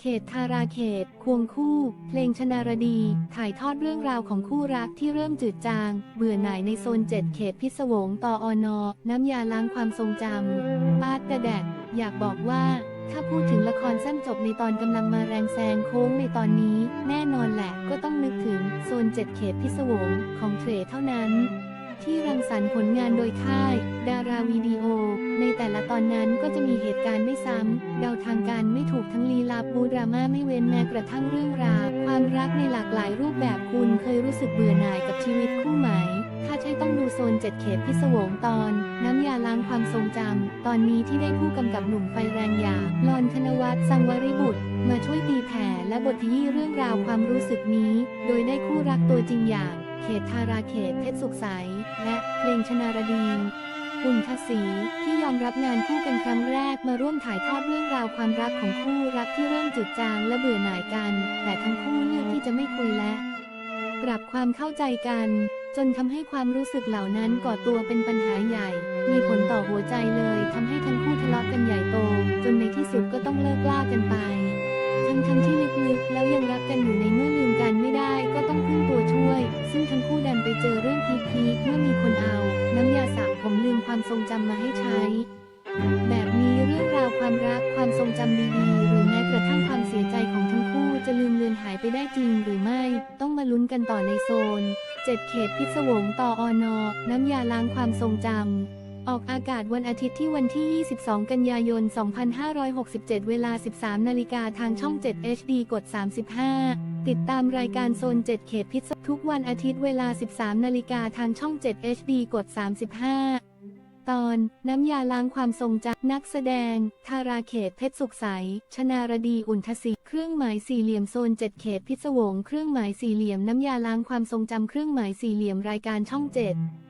เขตทาราเขต ควงคู่ เพลงชนารดี ถ่ายทอดเรื่องราวของคู่รักที่เริ่มจืดจาง เบื่อหน่ายในโซน7เขตพิศวงต่ออนอ น้ำยาล้างความทรงจำปาดกระแดดอยากบอกว่า ถ้าพูดถึงละครสั้นจบในตอนกำลังมาแรงแซงโค้งในตอนนี้ แน่นอนแหละก็ต้องนึกถึงโซน7เขตพิศวงของเทรเท่านั้น ที่รังสรรค์ผลงานโดยค่าย ดาราวิดีโอ ในแต่ละตอนนั้นก็จะมีเหตุการณ์ไม่ซ้ำ เดาทางการไม่ถูกทั้งลีลาบูดราม่าไม่เว้นแม้กระทั่งเรื่องราว ความรักในหลากหลายรูปแบบคุณเคยรู้สึกเบื่อหน่ายกับชีวิตคู่ไหม ถ้าใช่ต้องดูโซน7เขตพิศวงตอน น้ำยาล้างความทรงจำ ตอนนี้ที่ได้ผู้กำกับหนุ่มไฟแรงอย่างลอนธนวัฒน์สังวริบุตร มาช่วยตีแผ่และบทขยี้เรื่องราวความรู้สึกนี้ โดยได้คู่รักตัวจริงอย่าง เขตทาราเขตเพชรสุขใส และเพลงชนารดีอุ่นทศีที่ยอมรับงานคู่กันครั้งแรกมาร่วมถ่ายทอดเรื่องราวความรักของคู่รักที่เริ่มจืดจางและเบื่อหน่ายกัน แต่ทั้งคู่เลือกที่จะไม่คุยและปรับความเข้าใจกัน จนทำให้ความรู้สึกเหล่านั้นก่อตัวเป็นปัญหาใหญ่ มีผลต่อหัวใจเลยทำให้ทั้งคู่ทะเลาะกันใหญ่ ทั้งคู่ดันไปเจอเรื่องพีคๆเมื่อมีคนเอา น้ำยาสระผมลืมความทรงจำมาให้ใช้ แบบนี้เรื่องราวความรักความทรงจำดีๆ หรือแม้กระทั่งความเสียใจของทั้งคู่จะลืมเลือนหายไปได้จริงหรือไม่ ต้องมาลุ้นกันต่อในโซน 7 เขตพิศวงต่ออนอน้ำยาล้างความทรงจำ ออกอากาศวันอาทิตย์ที่วันที่ 22 กันยายน 2567 เวลา 13 นาฬิกาทางช่อง 7 HD กด 35 ติดตามรายการโซน 7 เขตพิศทุกวันอาทิตย์เวลา 13 นาฬิกาทางช่อง 7 HD กด 35 ตอน น้ำยาล้างความทรงจำนักแสดงทาราเขตเพชรสุขใส ชนารดีอุ่นทศรีเครื่องหมายสี่เหลี่ยมโซน 7 เขตพิศวง เครื่องหมายสี่เหลี่ยมน้ำยาล้างความทรงจำเครื่องหมายสี่เหลี่ยมรายการช่อง 7